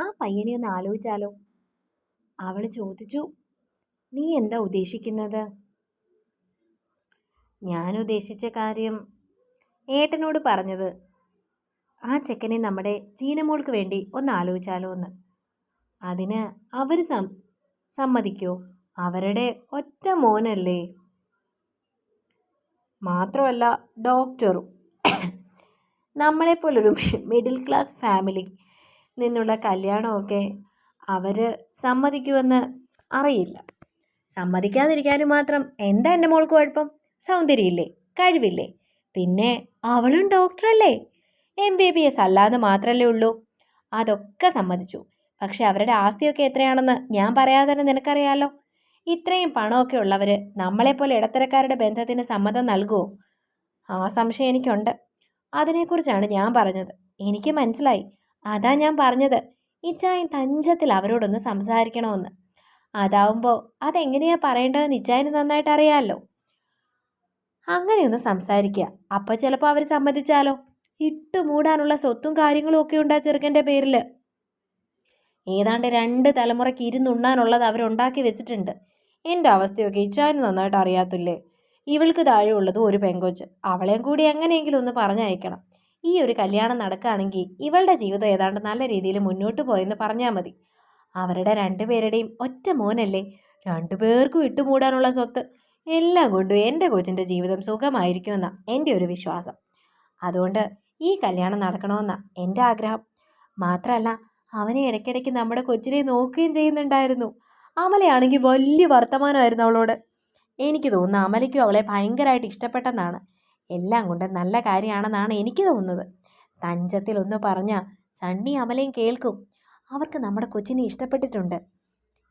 ആ പയ്യനെ ഒന്ന് ആലോചിച്ചാലോ? അവൾ ചോദിച്ചു നീ എന്താ ഉദ്ദേശിക്കുന്നത്? ഞാൻ ഉദ്ദേശിച്ച കാര്യം ഏട്ടനോട് പറഞ്ഞത്. ആ ചെക്കനെ നമ്മുടെ ചീനമോൾക്ക് വേണ്ടി ഒന്ന് ആലോചിച്ചാലോ എന്ന് അതിന് അവർ സം സമ്മതിക്കോ? അവരുടെ ഒറ്റ മോനല്ലേ? മാത്രമല്ല ഡോക്ടറും. നമ്മളെപ്പോലൊരു മിഡിൽ ക്ലാസ് ഫാമിലി. നിന്നുള്ള കല്യാണമൊക്കെ അവർ സമ്മതിക്കുമെന്ന് അറിയില്ല. സമ്മതിക്കാതിരിക്കാനും മാത്രം എന്താ എന്റെ മോൾക്ക് കുഴപ്പം? സൗന്ദര്യമില്ലേ? കഴിവില്ലേ? പിന്നെ അവളും ഡോക്ടറല്ലേ? എം ബി ബി എസ് അല്ലാതെ മാത്രമല്ലേ ഉള്ളൂ. അതൊക്കെ സമ്മതിച്ചു. പക്ഷെ അവരുടെ ആസ്തിയൊക്കെ എത്രയാണെന്ന് ഞാൻ പറയാതെ തന്നെ നിനക്കറിയാലോ? ഇത്രയും പണമൊക്കെ ഉള്ളവർ നമ്മളെപ്പോലെ ഇടത്തരക്കാരുടെ ബന്ധത്തിന് സമ്മതം നൽകുമോ ആ സംശയം എനിക്കുണ്ട്. അതിനെക്കുറിച്ചാണ് ഞാൻ പറഞ്ഞത്. എനിക്ക് മനസ്സിലായി. അതാ ഞാൻ പറഞ്ഞത്. ഇച്ചായൻ തഞ്ചത്തിൽ അവരോടൊന്ന് സംസാരിക്കണമെന്ന്. അതാവുമ്പോൾ അതെങ്ങനെയാ പറയേണ്ടതെന്ന് ഇച്ചായന് നന്നായിട്ട് അറിയാമല്ലോ അങ്ങനെയൊന്ന് സംസാരിക്കുക അപ്പോൾ ചിലപ്പോൾ അവർ സമ്മതിച്ചാലോ. ഇട്ട് മൂടാനുള്ള സ്വത്തും കാര്യങ്ങളും ഒക്കെ ഉണ്ട് ചെറുക്കന്റെ പേരിൽ ഏതാണ്ട് രണ്ട് തലമുറയ്ക്ക് ഇരുന്നുണ്ണാനുള്ളത് അവരുണ്ടാക്കി വെച്ചിട്ടുണ്ട്. എന്റെ അവസ്ഥയൊക്കെ ഇച്ചായന് നന്നായിട്ട് അറിയാത്തില്ലേ? ഇവൾക്ക് താഴെയുള്ളത് ഒരു പെങ്കൊച്ച്. അവളെയും കൂടി എങ്ങനെയെങ്കിലും ഒന്ന് പറഞ്ഞയക്കണം. ഈ ഒരു കല്യാണം നടക്കുകയാണെങ്കിൽ ഇവളുടെ ജീവിതം ഏതാണ്ട് നല്ല രീതിയിൽ മുന്നോട്ട് പോയെന്ന് പറഞ്ഞാൽ മതി. അവരുടെ രണ്ടുപേരുടെയും ഒറ്റ മോനല്ലേ? രണ്ടുപേർക്കും ഇട്ടുമൂടാനുള്ള സ്വത്ത്. എല്ലാം കൊണ്ടും എന്റെ കൊച്ചിന്റെ ജീവിതം സുഖമായിരിക്കുമെന്നാണ് എന്റെ ഒരു വിശ്വാസം. അതുകൊണ്ട് ഈ കല്യാണം നടക്കണമെന്നാണ് എന്റെ ആഗ്രഹം. മാത്രമല്ല അവനെ ഇടയ്ക്കിടയ്ക്ക് നമ്മുടെ കൊച്ചിനെ നോക്കുകയും ചെയ്യുന്നുണ്ടായിരുന്നു. അമലയാണെങ്കിൽ വലിയ വർത്തമാനമായിരുന്നു അവളോട്. എനിക്ക് തോന്നുന്നു അമലയ്ക്കും അവളെ ഭയങ്കരമായിട്ട് ഇഷ്ടപ്പെട്ടെന്നാണ്. എല്ലാം കൊണ്ട് നല്ല കാര്യമാണെന്നാണ് എനിക്ക് തോന്നുന്നത്. തഞ്ചത്തിൽ ഒന്ന് പറഞ്ഞാൽ സണ്ണി അമലയും കേൾക്കും. അവർക്ക് നമ്മുടെ കൊച്ചിനെ ഇഷ്ടപ്പെട്ടിട്ടുണ്ട്.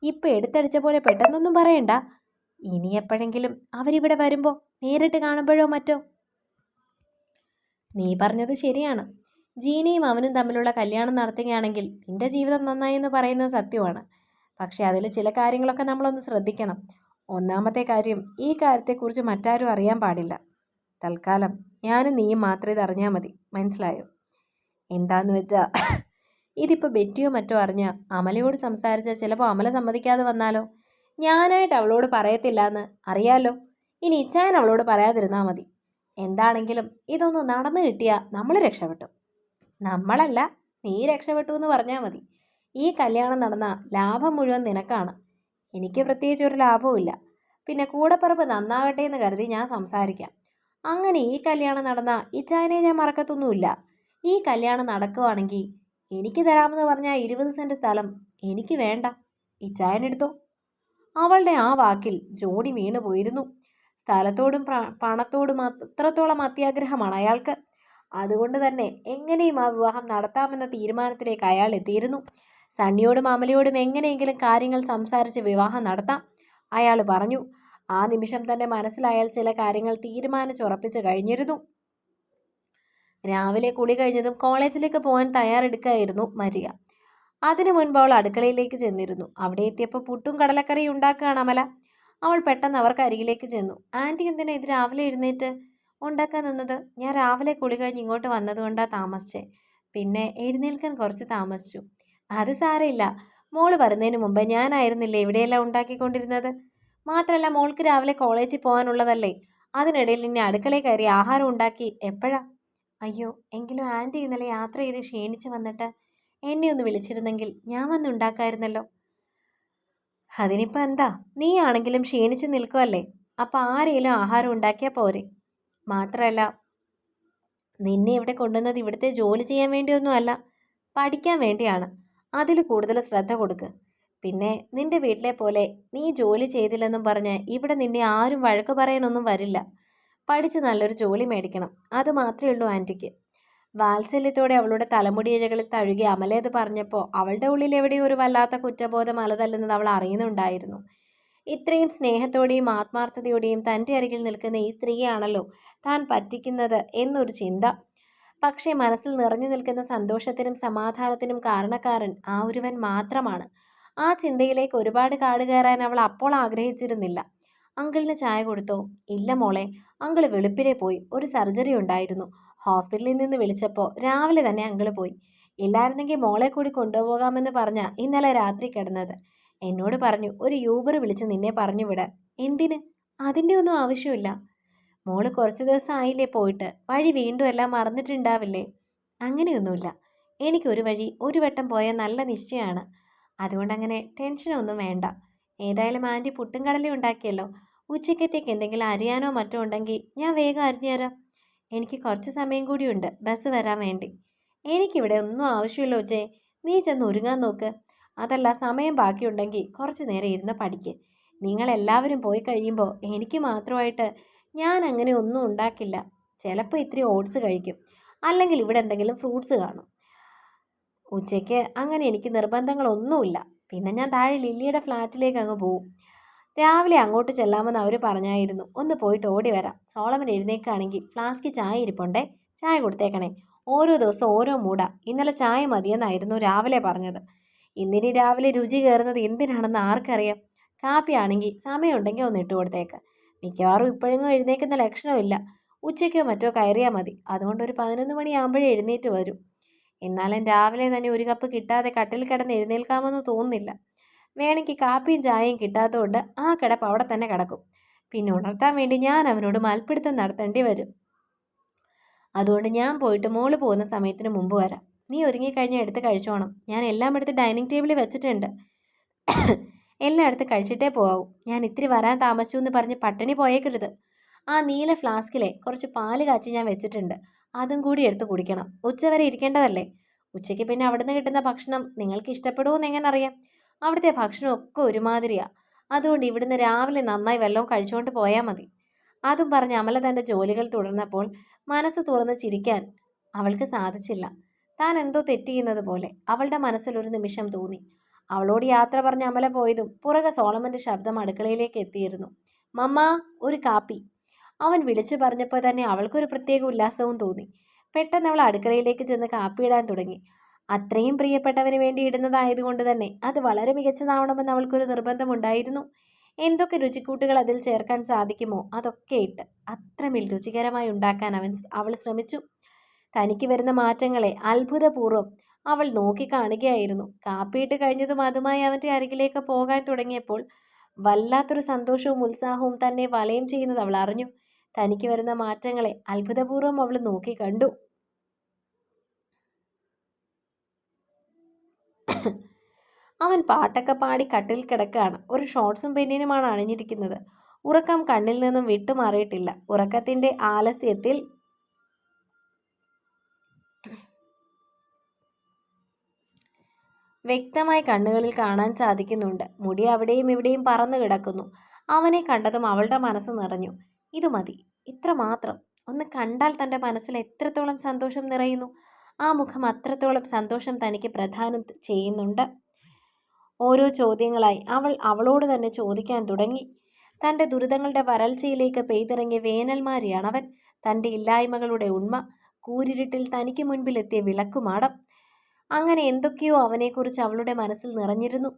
ഇപ്പോൾ എടുത്തടിച്ച പോലെ പെട്ടെന്നൊന്നും പറയണ്ട. ഇനി എപ്പോഴെങ്കിലും അവരിവിടെ വരുമ്പോൾ നേരിട്ട് കാണുമ്പോഴോ മറ്റോ? നീ പറഞ്ഞത് ശരിയാണ്. ജീനിയും അവനും തമ്മിലുള്ള കല്യാണം നടത്തുകയാണെങ്കിൽ നിന്റെ ജീവിതം നന്നായി എന്ന് പറയുന്നത് സത്യമാണ്. പക്ഷേ അതിൽ ചില കാര്യങ്ങളൊക്കെ നമ്മളൊന്ന് ശ്രദ്ധിക്കണം. ഒന്നാമത്തെ കാര്യം ഈ കാര്യത്തെക്കുറിച്ച് മറ്റാരും അറിയാൻ പാടില്ല. തൽക്കാലം. ഞാനും നീയും മാത്രമേ ഇത് അറിഞ്ഞാൽ മതി. മനസ്സിലായോ? എന്താന്ന് വെച്ചാൽ ഇതിപ്പോൾ ബെറ്റിയോ മറ്റോ അറിഞ്ഞ അമലയോട് സംസാരിച്ചാൽ ചിലപ്പോൾ അമല സമ്മതിക്കാതെ വന്നാലോ? ഞാനായിട്ട് അവളോട് പറയത്തില്ല എന്ന് അറിയാലോ? ഇനി ഇച്ചായൻ അവളോട് പറയാതിരുന്നാൽ മതി. എന്താണെങ്കിലും ഇതൊന്ന് നടന്നു കിട്ടിയാൽ നമ്മൾ രക്ഷപ്പെട്ടു. നമ്മളല്ല നീ രക്ഷപ്പെട്ടു എന്ന് പറഞ്ഞാൽ മതി. ഈ കല്യാണം നടന്ന ലാഭം മുഴുവൻ നിനക്കാണ്. എനിക്ക് പ്രത്യേകിച്ച് ഒരു ലാഭവും ഇല്ല പിന്നെ കൂടെപ്പറപ്പ് നന്നാകട്ടെ എന്ന് കരുതി ഞാൻ സംസാരിക്കാം. അങ്ങനെ ഈ കല്യാണം നടന്ന ഇച്ചായനെ ഞാൻ മറക്കത്തൊന്നുമില്ല. ഈ കല്യാണം നടക്കുവാണെങ്കിൽ എനിക്ക് തരാമെന്ന് പറഞ്ഞ ഇരുപത് സെന്റ് സ്ഥലം എനിക്ക് വേണ്ട. ഇച്ചായനെടുത്തോ അവളുടെ ആ വാക്കിൽ ജോണി വീണു പോയിരുന്നു. സ്ഥലത്തോടും പണത്തോടും അത്രത്തോളം അത്യാഗ്രഹമാണ് അയാൾക്ക്. അതുകൊണ്ട് തന്നെ എങ്ങനെയും ആ വിവാഹം നടത്താമെന്ന തീരുമാനത്തിലേക്ക് അയാൾ എത്തിയിരുന്നു. സണ്ണിയോടും അമലയോടും എങ്ങനെയെങ്കിലും കാര്യങ്ങൾ സംസാരിച്ച് വിവാഹം നടത്താം. അയാൾ പറഞ്ഞു ആ നിമിഷം തന്നെ മനസ്സിലായാൽ ചില കാര്യങ്ങൾ തീരുമാനിച്ചുറപ്പിച്ച് കഴിഞ്ഞിരുന്നു. രാവിലെ കുളി കഴിഞ്ഞതും കോളേജിലേക്ക് പോകാൻ തയ്യാറെടുക്കുകയായിരുന്നു മരിയ. അതിനു മുൻപ് അവൾ അടുക്കളയിലേക്ക് ചെന്നിരുന്നു. അവിടെ എത്തിയപ്പോൾ പുട്ടും കടലക്കറിയും ഉണ്ടാക്കുകയാണ് അമല. അവൾ പെട്ടെന്ന് അവർക്ക് അരികിലേക്ക് ചെന്നു. ആന്റി എന്തിനാ ഇത് രാവിലെ എഴുന്നേറ്റ് ഉണ്ടാക്കാൻ നിന്നത്? ഞാൻ രാവിലെ കുളി കഴിഞ്ഞ് ഇങ്ങോട്ട് വന്നതുകൊണ്ടാണ് താമസിച്ചേ. പിന്നെ എഴുന്നേൽക്കാൻ കുറച്ച് താമസിച്ചു. അത് സാരമില്ല. മോൾ വരുന്നതിന് മുമ്പ് ഞാനായിരുന്നില്ലേ ഇവിടെയെല്ലാം ഉണ്ടാക്കിക്കൊണ്ടിരുന്നത്? മാത്രമല്ല മോൾക്ക് രാവിലെ കോളേജിൽ പോകാനുള്ളതല്ലേ? അതിനിടയിൽ ഇനി അടുക്കളയിൽ കയറി ആഹാരം ഉണ്ടാക്കി എപ്പോഴാ? അയ്യോ എങ്കിലും ആന്റി ഇന്നലെ യാത്ര ചെയ്ത് ക്ഷീണിച്ച് വന്നിട്ട് എന്നെ ഒന്ന് വിളിച്ചിരുന്നെങ്കിൽ ഞാൻ വന്ന് ഉണ്ടാക്കായിരുന്നല്ലോ. അതിനിപ്പോൾ എന്താ? നീ ആണെങ്കിലും ക്ഷീണിച്ച് നിൽക്കുമല്ലേ അപ്പോൾ ആരെങ്കിലും ആഹാരം ഉണ്ടാക്കിയാൽ പോരെ? മാത്രമല്ല നിന്നെ ഇവിടെ കൊണ്ടുവന്നത് ഇവിടുത്തെ ജോലി ചെയ്യാൻ വേണ്ടിയൊന്നുമല്ല പഠിക്കാൻ വേണ്ടിയാണ്. അതിൽ കൂടുതൽ ശ്രദ്ധ കൊടുക്കുക പിന്നെ നിന്റെ വീട്ടിലെ പോലെ നീ ജോലി ചെയ്തില്ലെന്നും പറഞ്ഞ് ഇവിടെ നിന്നെ ആരും വഴക്ക് പറയാനൊന്നും വരില്ല. പഠിച്ച് നല്ലൊരു ജോലി മേടിക്കണം. അത് മാത്രമേ ഉള്ളൂ ആന്റിക്ക്. വാത്സല്യത്തോടെ അവളുടെ തലമുടിയിഴകളിൽ തഴുകി അമലേത് പറഞ്ഞപ്പോൾ അവളുടെ ഉള്ളിൽ എവിടെയോ ഒരു വല്ലാത്ത കുറ്റബോധം അലതല്ലെന്നത് അവൾ അറിയുന്നുണ്ടായിരുന്നു. ഇത്രയും സ്നേഹത്തോടെയും ആത്മാർത്ഥതയോടെയും തന്റെ അരികിൽ നിൽക്കുന്ന ഈ സ്ത്രീയാണല്ലോ താൻ പറ്റിക്കുന്നത് എന്നൊരു ചിന്ത. പക്ഷേ മനസ്സിൽ നിറഞ്ഞു നിൽക്കുന്ന സന്തോഷത്തിനും സമാധാനത്തിനും കാരണക്കാരൻ ആ ഒരുവൻ മാത്രമാണ്. ആ ചിന്തയിലേക്ക് ഒരുപാട് കാട് കയറാൻ അവൾ അപ്പോൾ ആഗ്രഹിച്ചിരുന്നില്ല. അങ്കിളിന് ചായ കൊടുത്തോ? ഇല്ല മോളെ. അങ്കിൾ വെളുപ്പിനെ പോയി. ഒരു സർജറി ഉണ്ടായിരുന്നു. ഹോസ്പിറ്റലിൽ നിന്ന് വിളിച്ചപ്പോൾ രാവിലെ തന്നെ അങ്കിൾ പോയി. ഇല്ലായിരുന്നെങ്കിൽ മോളെ കൂടി കൊണ്ടുപോകാമെന്ന് പറഞ്ഞ ഇന്നലെ രാത്രി കിടന്നത്. എന്നോട് പറഞ്ഞു ഒരു യൂബർ വിളിച്ച് നിന്നെ പറഞ്ഞു വിടാൻ. എന്തിന്? അതിന്റെ ഒന്നും ആവശ്യമില്ല. മോൾ കുറച്ച് ദിവസം ആയില്ലേ പോയിട്ട്. വഴി വീണ്ടും എല്ലാം മറന്നിട്ടുണ്ടാവില്ലേ? അങ്ങനെയൊന്നുമില്ല. എനിക്കൊരു വഴി ഒരു വട്ടം പോയാൽ നല്ല നിശ്ചയമാണ്. അതുകൊണ്ട് അങ്ങനെ ടെൻഷനൊന്നും വേണ്ട. ഏതായാലും ആന്റി പുട്ടും കടലയും ഉണ്ടാക്കിയല്ലോ. ഉച്ചക്കത്തേക്ക് എന്തെങ്കിലും അരിയാനോ മറ്റോ ഉണ്ടെങ്കിൽ ഞാൻ വേഗം അരിഞ്ഞു തരാം എനിക്ക് കുറച്ച് സമയം കൂടിയുണ്ട് ബസ് വരാൻ വേണ്ടി. എനിക്കിവിടെ ഒന്നും ആവശ്യമില്ല ഉച്ചേ. നീ ചെന്ന് ഒരുങ്ങാൻ നോക്ക്. അതല്ല സമയം ബാക്കിയുണ്ടെങ്കിൽ കുറച്ച് നേരം ഇരുന്ന് പഠിക്ക്. നിങ്ങളെല്ലാവരും പോയി കഴിയുമ്പോൾ എനിക്ക് മാത്രമായിട്ട് ഞാൻ അങ്ങനെ ഒന്നും ഉണ്ടാക്കില്ല. ചിലപ്പോൾ ഇത്തിരി ഓട്സ് കഴിക്കും. അല്ലെങ്കിൽ ഇവിടെ എന്തെങ്കിലും ഫ്രൂട്ട്സ് കാണും. ഉച്ചയ്ക്ക് അങ്ങനെ എനിക്ക് നിർബന്ധങ്ങളൊന്നുമില്ല. പിന്നെ ഞാൻ താഴെ ലില്ലിയുടെ ഫ്ലാറ്റിലേക്ക് അങ്ങ് പോവും. രാവിലെ അങ്ങോട്ട് ചെല്ലാമെന്ന് അവർ പറഞ്ഞായിരുന്നു. ഒന്ന് പോയിട്ട് ഓടി വരാം. സോളമൻ എഴുന്നേക്കാണെങ്കിൽ ഫ്ലാസ്ക് ചായ ഇരിപ്പുണ്ടേ? ചായ കൊടുത്തേക്കണേ. ഓരോ ദിവസം ഓരോ മൂടാ ഇന്നലെ ചായ മതിയെന്നായിരുന്നു രാവിലെ പറഞ്ഞത്. ഇന്നിനി രാവിലെ രുചി കയറുന്നത് എന്തിനാണെന്ന് ആർക്കറിയാം? കാപ്പിയാണെങ്കിൽ സമയമുണ്ടെങ്കിൽ ഒന്ന് ഇട്ട് കൊടുത്തേക്ക്. മിക്കവാറും ഇപ്പോഴെങ്ങും എഴുന്നേക്കുന്ന ലക്ഷണമില്ല. ഉച്ചയ്ക്കോ മറ്റോ കയറിയാൽ മതി. അതുകൊണ്ട് ഒരു പതിനൊന്ന് മണിയാകുമ്പോഴേ എഴുന്നേറ്റ് വരും. എന്നാലും രാവിലെ തന്നെ ഒരു കപ്പ് കിട്ടാതെ കട്ടിൽ കിടന്ന് എഴുന്നേൽക്കാമെന്ന് തോന്നുന്നില്ല. വേണമെങ്കിൽ കാപ്പിയും ചായയും കിട്ടാത്തതുകൊണ്ട് ആ കിടപ്പ് അവിടെ തന്നെ കിടക്കും. പിന്നെ ഉണർത്താൻ വേണ്ടി ഞാൻ അവനോട് മൽപ്പിടുത്തം നടത്തേണ്ടി വരും. അതുകൊണ്ട് ഞാൻ പോയിട്ട് മോൾ പോകുന്ന സമയത്തിന് മുമ്പ് വരാം. നീ ഒരുങ്ങിക്കഴിഞ്ഞാൽ എടുത്ത് കഴിച്ചോണം. ഞാൻ എല്ലാം എടുത്ത് ഡൈനിങ് ടേബിളിൽ വെച്ചിട്ടുണ്ട്. എല്ലാം എടുത്ത് കഴിച്ചിട്ടേ പോകാവൂ ഞാൻ ഇത്തിരി വരാൻ താമസിച്ചു എന്ന് പറഞ്ഞ് പട്ടിണി പോയേക്കരുത്. ആ നീല ഫ്ലാസ്കിലെ കുറച്ച് പാൽ കാച്ചി ഞാൻ വെച്ചിട്ടുണ്ട്. അതും കൂടി എടുത്ത് കുടിക്കണം. ഉച്ചവരെ ഇരിക്കേണ്ടതല്ലേ? ഉച്ചയ്ക്ക് പിന്നെ അവിടുന്ന് കിട്ടുന്ന ഭക്ഷണം നിങ്ങൾക്ക് ഇഷ്ടപ്പെടുമോ എങ്ങനെ അറിയാം? അവിടുത്തെ ഭക്ഷണമൊക്കെ ഒരുമാതിരിയാണ് അതുകൊണ്ട് ഇവിടുന്ന് രാവിലെ നന്നായി വെള്ളവും കഴിച്ചുകൊണ്ട് പോയാൽ മതി. അതും പറഞ്ഞ് അമല തന്റെ ജോലികൾ തുടർന്നപ്പോൾ മനസ്സ് തുറന്ന് ചിരിക്കാൻ അവൾക്ക് സാധിച്ചില്ല. താൻ എന്തോ തെറ്റിയുന്നത് പോലെ അവളുടെ മനസ്സിൽ ഒരു നിമിഷം തോന്നി. അവളോട് യാത്ര പറഞ്ഞ് അമല പോയതും പുറകെ സോളമന്റെ ശബ്ദം അടുക്കളയിലേക്ക് എത്തിയിരുന്നു. മമ്മ ഒരു കാപ്പി. അവൻ വിളിച്ചു പറഞ്ഞപ്പോൾ തന്നെ അവൾക്കൊരു പ്രത്യേക ഉല്ലാസവും തോന്നി. പെട്ടെന്ന് അവൾ അടുക്കളയിലേക്ക് ചെന്ന് കാപ്പിയിടാൻ തുടങ്ങി. അത്രയും പ്രിയപ്പെട്ടവന് വേണ്ടി ഇടുന്നതായതുകൊണ്ട് തന്നെ അത് വളരെ മികച്ചതാവണമെന്ന് അവൾക്കൊരു നിർബന്ധമുണ്ടായിരുന്നു എന്തൊക്കെ രുചിക്കൂട്ടുകൾ അതിൽ ചേർക്കാൻ സാധിക്കുമോ അതൊക്കെ ഇട്ട് അത്രമേൽ രുചികരമായി ഉണ്ടാക്കാൻ അവൻ അവൾ ശ്രമിച്ചു. തനിക്ക് വരുന്ന മാറ്റങ്ങളെ അത്ഭുതപൂർവം അവൾ നോക്കിക്കാണുകയായിരുന്നു കാപ്പിയിട്ട് കഴിഞ്ഞതും അതുമായി അവന്റെ അരികിലേക്ക് പോകാൻ തുടങ്ങിയപ്പോൾ വല്ലാത്തൊരു സന്തോഷവും ഉത്സാഹവും തന്നെ വലയം ചെയ്യുന്നത് അവൾ അറിഞ്ഞു. തനിക്ക് വരുന്ന മാറ്റങ്ങളെ അത്ഭുതപൂർവം അവൾ നോക്കി കണ്ടു. അവൻ പാട്ടൊക്കെ പാടി കട്ടിൽ കിടക്കുകയാണ്. ഒരു ഷോർട്സും പെന്നിനുമാണ് അണിഞ്ഞിരിക്കുന്നത്. ഉറക്കം കണ്ണിൽ നിന്നും വിട്ടുമാറിയിട്ടില്ല. ഉറക്കത്തിന്റെ ആലസ്യത്തിൽ വ്യക്തമായി കണ്ണുകളിൽ കാണാൻ സാധിക്കുന്നുണ്ട്. മുടി അവിടെയും ഇവിടെയും പറന്നു കിടക്കുന്നു. അവനെ കണ്ടതും അവളുടെ മനസ്സ് നിറഞ്ഞു. ഇത് മതി. ഇത്ര മാത്രം. ഒന്ന് കണ്ടാൽ തന്റെ മനസ്സിൽ എത്രത്തോളം സന്തോഷം നിറയുന്നു. ആ മുഖം അത്രത്തോളം സന്തോഷം തനിക്ക് പ്രധാനം ചെയ്യുന്നുണ്ട്. ഓരോ ചോദ്യങ്ങളായി അവൾ അവളോട് തന്നെ ചോദിക്കാൻ തുടങ്ങി. തന്റെ ദുരിതങ്ങളുടെ വരൾച്ചയിലേക്ക് പെയ്തിറങ്ങിയ വേനൽമാരിയാണവൻ. തന്റെ ഇല്ലായ്മകളുടെ ഉണ്മ. കൂരിരുട്ടിൽ തനിക്ക് മുൻപിലെത്തിയ വിളക്കുമാടം. അങ്ങനെ എന്തൊക്കെയോ അവനെക്കുറിച്ച് അവളുടെ മനസ്സിൽ നിറഞ്ഞിരുന്നു.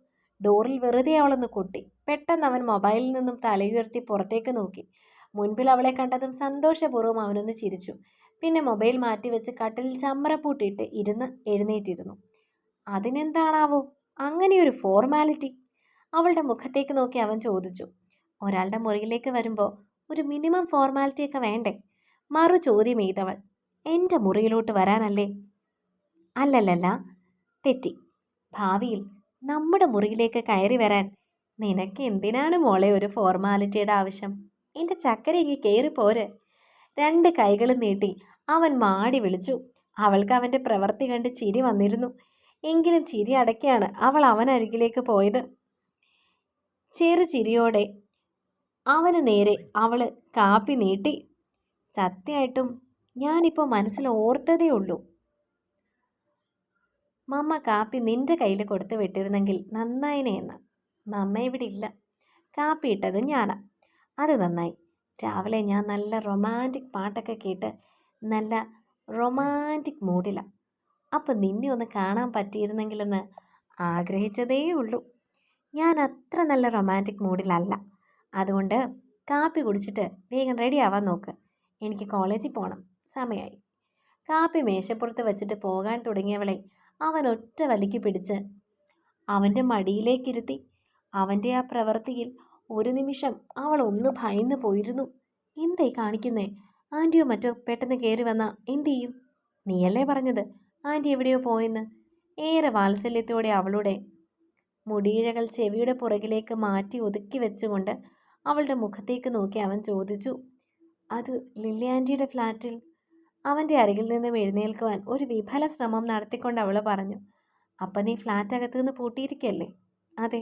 ഡോറിൽ വെറുതെ അവളൊന്ന് കൊട്ടി. പെട്ടെന്ന് അവൻ മൊബൈലിൽ നിന്നും തലയുയർത്തി പുറത്തേക്ക് നോക്കി. മുൻപിൽ അവളെ കണ്ടതും സന്തോഷപൂർവം അവനൊന്ന് ചിരിച്ചു. പിന്നെ മൊബൈൽ മാറ്റിവെച്ച് കട്ടിലിൽ ചമ്മറപ്പൂട്ടിയിട്ട് ഇരുന്ന് എഴുന്നേറ്റിരുന്നു. അതിനെന്താണാവോ? അങ്ങനെയൊരു ഫോർമാലിറ്റി. അവളുടെ മുഖത്തേക്ക് നോക്കി അവൻ ചോദിച്ചു. ഒരാളുടെ മുറിയിലേക്ക് വരുമ്പോൾ ഒരു മിനിമം ഫോർമാലിറ്റിയൊക്കെ വേണ്ടേ? മറു ചോദ്യം എയ്തവൾ എന്റെ മുറിയിലോട്ട് വരാനല്ലേ? അല്ലല്ലല്ല. തെറ്റി. ഭാവിയിൽ നമ്മുടെ മുറിയിലേക്ക് കയറി വരാൻ നിനക്ക് എന്തിനാണ് മോളെ ഒരു ഫോർമാലിറ്റിയുടെ ആവശ്യം? എന്റെ ചക്കര കയറി പോര്. രണ്ട് കൈകളും നീട്ടി അവൻ മാടി വിളിച്ചു. അവൾക്ക് അവന്റെ പ്രവൃത്തി കണ്ട് ചിരി വന്നിരുന്നു. എങ്കിലും ചിരി അടയ്ക്കാണ് അവൾ അവനരികിലേക്ക് പോയത്. ചെറു ചിരിയോടെ അവന് നേരെ അവൾ കാപ്പി നീട്ടി. സത്യമായിട്ടും ഞാനിപ്പോൾ മനസ്സിൽ ഓർത്തതേ ഉള്ളൂ. മമ്മ കാപ്പി നിന്റെ കയ്യിൽ കൊടുത്തു വിട്ടിരുന്നെങ്കിൽ നന്നായിനെ എന്ന്. മമ്മ ഇവിടെ ഇല്ല. കാപ്പി ഇട്ടത് ഞാനാ. അത് നന്നായി. രാവിലെ ഞാൻ നല്ല റൊമാന്റിക് പാട്ടൊക്കെ കേട്ട് നല്ല റൊമാന്റിക് മൂഡിലാണ് അപ്പം നിന്നെ ഒന്ന് കാണാൻ പറ്റിയിരുന്നെങ്കിലെന്ന് ആഗ്രഹിച്ചതേ ഉള്ളൂ. ഞാൻ അത്ര നല്ല റൊമാന്റിക് മൂഡിലല്ല അതുകൊണ്ട് കാപ്പി കുടിച്ചിട്ട് വേഗം റെഡി ആവാൻ നോക്ക്. എനിക്ക് കോളേജിൽ പോകണം സമയമായി കാപ്പി മേശപ്പുറത്ത് വെച്ചിട്ട് പോകാൻ തുടങ്ങിയവളെ അവൻ ഒറ്റ വലിക്ക് പിടിച്ച് അവന്റെ മടിയിലേക്കിരുത്തി അവന്റെ ആ പ്രവൃത്തിയിൽ ഒരു നിമിഷം അവൾ ഒന്ന് ഭയന്ന് പോയിരുന്നു. എന്തേ കാണിക്കുന്നേ? ആന്റിയോ മറ്റോ പെട്ടെന്ന് കയറി വന്നാൽ എന്തു ചെയ്യും? നീയല്ലേ പറഞ്ഞത്? ആന്റി എവിടെയോ പോയെന്ന്. ഏറെ വാത്സല്യത്തോടെ അവളുടെ മുടിയിഴകൾ ചെവിയുടെ പുറകിലേക്ക് മാറ്റി ഒതുക്കി വെച്ചുകൊണ്ട് അവളുടെ മുഖത്തേക്ക് നോക്കി അവൻ ചോദിച്ചു അത് ലില്ലി ആന്റിയുടെ ഫ്ലാറ്റിൽ? അവന്റെ അരികിൽ നിന്നും എഴുന്നേൽക്കുവാൻ ഒരു വിഫല ശ്രമം നടത്തിക്കൊണ്ട് അവൾ പറഞ്ഞു അപ്പം നീ ഫ്ലാറ്റ് അകത്തുനിന്ന് പൂട്ടിയിരിക്കല്ലേ? അതെ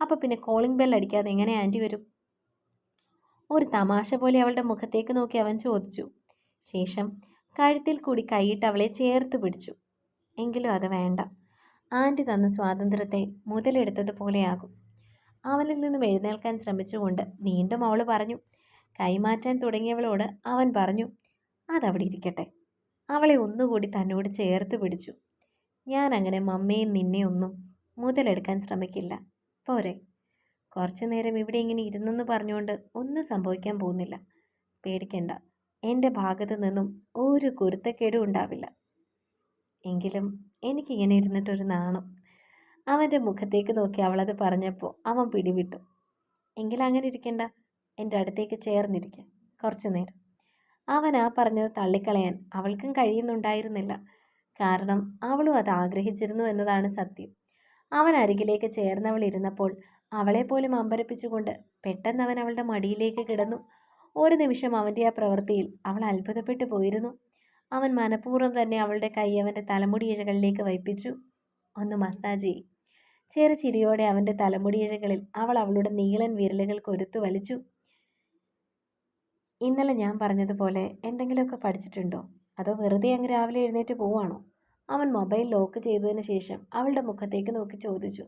അപ്പം പിന്നെ കോളിംഗ് ബെൽ അടിക്കാതെ എങ്ങനെ ആന്റി വരും? ഒരു തമാശ പോലെ അവളുടെ മുഖത്തേക്ക് നോക്കി അവൻ ചോദിച്ചു. ശേഷം കഴുത്തിൽ കൂടി കൈയിട്ട് അവളെ ചേർത്ത് പിടിച്ചു. എങ്കിലും അത് വേണ്ട. ആന്റി തന്ന സ്വാതന്ത്ര്യത്തെ മുതലെടുത്തതുപോലെയാകും. അവനിൽ നിന്നും എഴുന്നേൽക്കാൻ ശ്രമിച്ചുകൊണ്ട് വീണ്ടും അവൾ പറഞ്ഞു. കൈമാറ്റാൻ തുടങ്ങിയവളോട് അവൻ പറഞ്ഞു അതവിടെ ഇരിക്കട്ടെ. അവളെ ഒന്നുകൂടി തന്നോട് ചേർത്ത് പിടിച്ചു. ഞാൻ അങ്ങനെ മമ്മയും നിന്നെ ഒന്നും മുതലെടുക്കാൻ ശ്രമിക്കില്ല. പോരെ? കുറച്ചു നേരം ഇവിടെ ഇങ്ങനെ ഇരുന്നെന്ന് പറഞ്ഞുകൊണ്ട് ഒന്നും സംഭവിക്കാൻ പോകുന്നില്ല. പേടിക്കണ്ട. എന്റെ ഭാഗത്തു നിന്നും ഒരു കുരുത്തക്കേടും ഉണ്ടാവില്ല. എങ്കിലും എനിക്കിങ്ങനെ ഇരുന്നിട്ടൊരു നാണം. അവന്റെ മുഖത്തേക്ക് നോക്കി അവളത് പറഞ്ഞപ്പോൾ അവൻ പിടിവിട്ടു. എങ്കിലും അങ്ങനെ ഇരിക്കണ്ട. എന്റെ അടുത്തേക്ക് ചേർന്നിരിക്കുക കുറച്ചു നേരം. അവൻ ആ പറഞ്ഞത് തള്ളിക്കളയാൻ അവൾക്കും കഴിയുന്നുണ്ടായിരുന്നില്ല. കാരണം അവളും അത് ആഗ്രഹിച്ചിരുന്നു എന്നതാണ് സത്യം. അവൻ അരികിലേക്ക് ചേർന്നവൾ ഇരുന്നപ്പോൾ അവളെപ്പോലും അമ്പരപ്പിച്ചുകൊണ്ട് പെട്ടെന്ന് അവൻ അവളുടെ മടിയിലേക്ക് കിടന്നു. ഒരു നിമിഷം അവന്റെ ആ പ്രവൃത്തിയിൽ അവൾ അത്ഭുതപ്പെട്ടു പോയിരുന്നു. അവൻ മനഃപൂർവം തന്നെ അവളുടെ കൈ അവന്റെ തലമുടി ഇഴകളിലേക്ക് വയ്പ്പിച്ചു. ഒന്ന് മസാജ് ചെയ്യും. ചെറു ചിരിയോടെ അവന്റെ തലമുടി ഇഴകളിൽ അവൾ അവളുടെ നീളൻ വിരലുകൾ കൊരുത്തു വലിച്ചു. ഇന്നലെ ഞാൻ പറഞ്ഞതുപോലെ എന്തെങ്കിലുമൊക്കെ പഠിച്ചിട്ടുണ്ടോ? അതോ വെറുതെ അങ്ങ് രാവിലെ എഴുന്നേറ്റ് പോവാണോ അവൻ മൊബൈൽ ലോക്ക് ചെയ്തതിന് ശേഷം അവളുടെ മുഖത്തേക്ക് നോക്കി ചോദിച്ചു.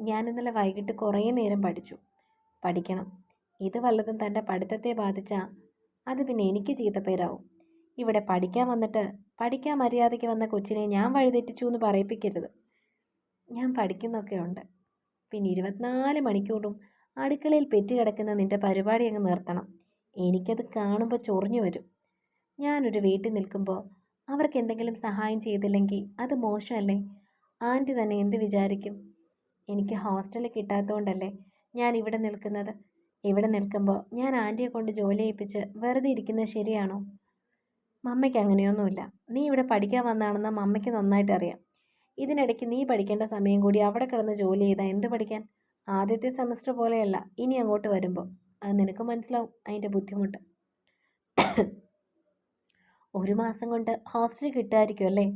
ഞാൻ ഇന്നലെ വൈകിട്ട് കുറേ നേരം പഠിച്ചു. പഠിക്കണം. ഇത് വല്ലതും തന്റെ പഠിത്തത്തെ ബാധിച്ചാൽ അത് പിന്നെ എനിക്ക് ചീത്തപ്പേരാവും ഇവിടെ പഠിക്കാൻ വന്നിട്ട് പഠിക്കാൻ മര്യാദയ്ക്ക് വന്ന കൊച്ചിനെ ഞാൻ വഴിതെറ്റിച്ചു എന്ന് പറയിപ്പിക്കരുത്. ഞാൻ പഠിക്കുന്നൊക്കെ ഉണ്ട്. പിന്നെ ഇരുപത്തിനാല് മണിക്കൂറും അടുക്കളയിൽ പെറ്റുകിടക്കുന്ന നിന്റെ പരിപാടി അങ്ങ് നിർത്തണം. എനിക്കത് കാണുമ്പോൾ ചൊറിഞ്ഞു വരും. ഞാനൊരു വീട്ടിൽ നിൽക്കുമ്പോൾ അവർക്ക് എന്തെങ്കിലും സഹായം ചെയ്തില്ലെങ്കിൽ അത് മോശമല്ലേ? ആന്റി തന്നെ എന്ത് വിചാരിക്കും? എനിക്ക് ഹോസ്റ്റലിൽ കിട്ടാത്തതുകൊണ്ടല്ലേ ഞാൻ ഇവിടെ നിൽക്കുന്നത്? ഇവിടെ നിൽക്കുമ്പോൾ ഞാൻ ആന്റിയെ കൊണ്ട് ജോലി ചെയ്യിപ്പിച്ച് വെറുതെ ഇരിക്കുന്നത് ശരിയാണോ? മമ്മയ്ക്ക് അങ്ങനെയൊന്നുമില്ല. നീ ഇവിടെ പഠിക്കാൻ വന്നാണെന്ന് മമ്മയ്ക്ക് നന്നായിട്ട് അറിയാം. ഇതിനിടയ്ക്ക് നീ പഠിക്കേണ്ട സമയം കൂടി അവിടെ കിടന്ന് ജോലി ചെയ്താൽ എന്ത് പഠിക്കാൻ? ആദ്യത്തെ സെമസ്റ്റർ പോലെയല്ല. ഇനി അങ്ങോട്ട് വരുമ്പോൾ. അത് നിനക്ക് മനസ്സിലാവും. അതിന്റെ ബുദ്ധിമുട്ട്. ഒരു മാസം കൊണ്ട് ഹോസ്റ്റൽ കിട്ടുമായിരിക്കും അല്ലേ?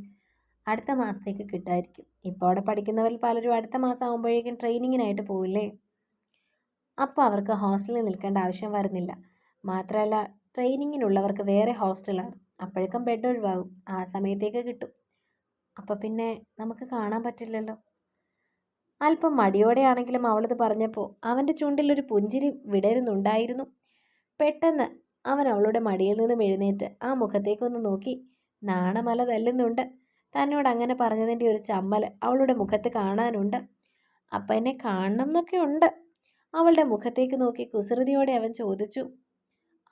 അടുത്ത മാസത്തേക്ക് കിട്ടുമായിരിക്കും. ഇപ്പോൾ അവിടെ പഠിക്കുന്നവരിൽ പലരും അടുത്ത മാസം ആകുമ്പോഴേക്കും ട്രെയിനിങ്ങിനായിട്ട് പോവില്ലേ? അപ്പോൾ അവർക്ക് ഹോസ്റ്റലിൽ നിൽക്കേണ്ട ആവശ്യം വരുന്നില്ല. മാത്രമല്ല ട്രെയിനിങ്ങിനുള്ളവർക്ക് വേറെ ഹോസ്റ്റലാണ്. അപ്പോഴേക്കും ബെഡ് ഒഴിവാകും. ആ സമയത്തേക്ക് കിട്ടും. അപ്പോൾ പിന്നെ നമുക്ക് കാണാൻ പറ്റില്ലല്ലോ. അല്പം മടിയോടെയാണെങ്കിലും അവളത് പറഞ്ഞപ്പോൾ അവന്റെ ചുണ്ടിലൊരു പുഞ്ചിരി വിടരുന്നുണ്ടായിരുന്നു. പെട്ടെന്ന് അവൻ അവളുടെ മടിയിൽ നിന്നും എഴുന്നേറ്റ് ആ മുഖത്തേക്കൊന്ന് നോക്കി. നാണമല തല്ലുന്നുണ്ട്. തന്നോട് അങ്ങനെ പറഞ്ഞതിന്റെ ഒരു ചമ്മൽ അവളുടെ മുഖത്ത് കാണാനുണ്ട്. അപ്പം എന്നെ കാണണം എന്നൊക്കെ ഉണ്ട്. അവളുടെ മുഖത്തേക്ക് നോക്കി കുസൃതിയോടെ അവൻ ചോദിച്ചു.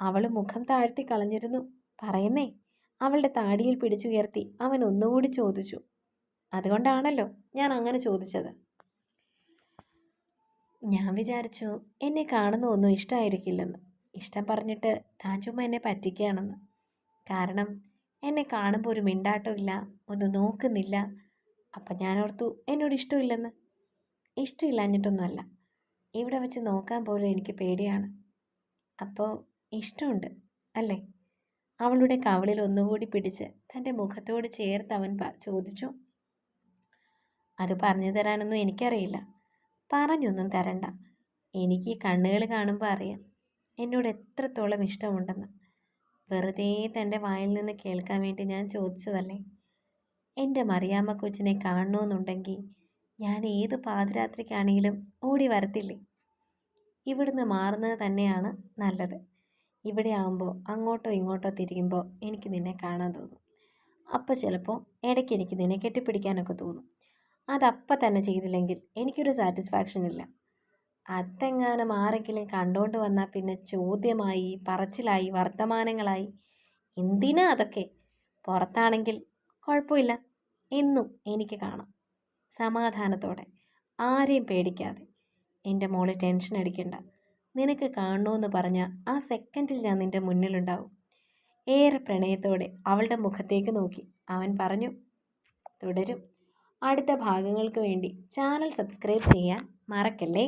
അവൾ മുഖം താഴ്ത്തി കളഞ്ഞിരുന്നു. പറയുന്നേ അവളുടെ താടിയിൽ പിടിച്ചുയർത്തി അവൻ ഒന്നുകൂടി ചോദിച്ചു. അതുകൊണ്ടാണല്ലോ ഞാൻ അങ്ങനെ ചോദിച്ചത്. ഞാൻ വിചാരിച്ചു എന്നെ കാണുന്ന ഒന്നും ഇഷ്ടമായിരിക്കില്ലെന്ന് ഇഷ്ടം പറഞ്ഞിട്ട് താൻ ചുമ്മാ എന്നെ പറ്റിക്കുകയാണെന്ന്. കാരണം എന്നെ കാണുമ്പോൾ ഒരു മിണ്ടാട്ടമില്ല ഒന്ന് നോക്കുന്നില്ല. അപ്പം ഞാൻ ഓർത്തു എന്നോട് ഇഷ്ടമില്ലെന്ന്. ഇഷ്ടമില്ലാഞ്ഞിട്ടൊന്നുമല്ല. ഇവിടെ വെച്ച് നോക്കാൻ പോലും എനിക്ക് പേടിയാണ്. അപ്പോൾ ഇഷ്ടമുണ്ട് അല്ലേ? അവളുടെ കവളിൽ ഒന്നുകൂടി പിടിച്ച് തന്റെ മുഖത്തോട് ചേർത്ത് അവൻ ചോദിച്ചു. അത് പറഞ്ഞു തരാനൊന്നും എനിക്കറിയില്ല. പറഞ്ഞൊന്നും തരണ്ട. എനിക്ക് കണ്ണുകൾ കാണുമ്പോൾ അറിയാം. എന്നോട് എത്രത്തോളം ഇഷ്ടമുണ്ടെന്ന്. വെറുതെ തന്റെ വായിൽ നിന്ന് കേൾക്കാൻ വേണ്ടി ഞാൻ ചോദിച്ചതല്ലേ. എന്റെ മറിയാമ്മ കൊച്ചിനെ കാണണമെന്നുണ്ടെങ്കിൽ ഞാൻ ഏത് പാതിരാത്രിക്കാണെങ്കിലും ഓടി വരത്തില്ലേ. ഇവിടുന്ന് മാറുന്നത് തന്നെയാണ് നല്ലത്. ഇവിടെ ആകുമ്പോൾ അങ്ങോട്ടോ ഇങ്ങോട്ടോ തിരിയുമ്പോൾ എനിക്ക് നിന്നെ കാണാൻ തോന്നും. അപ്പോൾ ചിലപ്പോൾ ഇടയ്ക്ക് എനിക്ക് നിന്നെ കെട്ടിപ്പിടിക്കാനൊക്കെ തോന്നും. അതപ്പം തന്നെ ചെയ്തില്ലെങ്കിൽ എനിക്കൊരു സാറ്റിസ്ഫാക്ഷൻ ഇല്ല. അതെങ്ങാനും ആരെങ്കിലും കണ്ടുകൊണ്ട് വന്നാൽ പിന്നെ ചോദ്യമായി പറച്ചിലായി വർത്തമാനങ്ങളായി. എന്തിനാ അതൊക്കെ? പുറത്താണെങ്കിൽ കുഴപ്പമില്ല. എന്നും എനിക്ക് കാണാം. സമാധാനത്തോടെ. ആരെയും പേടിക്കാതെ. എന്റെ മോൾ ടെൻഷൻ അടിക്കണ്ട. നിനക്ക് കാണണമെന്ന് പറഞ്ഞ ആ സെക്കൻഡിൽ ഞാൻ നിന്റെ മുന്നിലുണ്ടാവും. ഏറെ പ്രണയത്തോടെ അവളുടെ മുഖത്തേക്ക് നോക്കി. അവൻ പറഞ്ഞു തുടരും. അടുത്ത ഭാഗങ്ങൾക്ക് വേണ്ടി ചാനൽ സബ്സ്ക്രൈബ് ചെയ്യാൻ മറക്കല്ലേ?